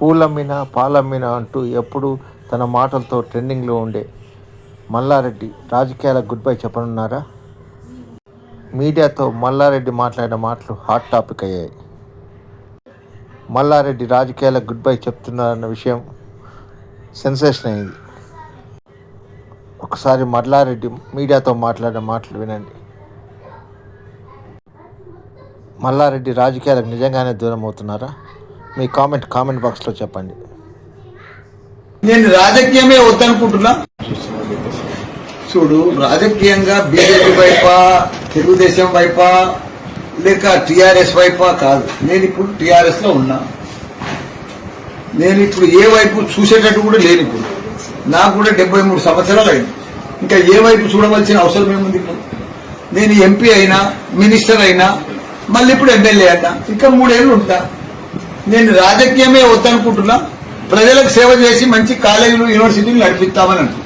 పూలమ్మిన పాలమ్మిన అంటూ ఎప్పుడూ తన మాటలతో ట్రెండింగ్లో ఉండే మల్లారెడ్డి రాజకీయాలకు గుడ్ బై చెప్పనున్నారా? మీడియాతో మల్లారెడ్డి మాట్లాడిన మాటలు హాట్ టాపిక్ అయ్యాయి. మల్లారెడ్డి రాజకీయాలకు గుడ్ బై చెప్తున్నారన్న విషయం సెన్సేషన్ అయింది. ఒకసారి మల్లారెడ్డి మీడియాతో మాట్లాడిన మాటలు వినండి. మల్లారెడ్డి రాజకీయాలకు నిజంగానే దూరం అవుతున్నారా? మీ కామెంట్ కామెంట్ బాక్స్లో చెప్పండి. నేను రాజకీయమే వద్దనుకుంటున్నా. చూడు రాజకీయంగా బీజేపీ వైపా తెలుగుదేశం వైపా లేక టిఆర్ఎస్ వైపా కాదు. నేను ఇప్పుడు టిఆర్ఎస్లో ఉన్నా. నేను ఇప్పుడు ఏ వైపు చూసేటట్టు కూడా లేను ఇప్పుడు. నాకు కూడా డెబ్బై మూడు సంవత్సరాలు అయింది. ఇంకా ఏ వైపు చూడవలసిన అవసరం ఏముంది ఇప్పుడు? నేను ఎంపీ అయినా మినిస్టర్ అయినా మళ్ళీ ఇప్పుడు ఎమ్మెల్యే అయినా ఇంకా మూడేళ్ళు ఉంటా. నేను రాజకీయమే వద్దనుకుంటున్నా. ప్రజలకు సేవ చేసి మంచి కాలేజీలు యూనివర్సిటీలు నడిపిస్తామని అంటున్నాను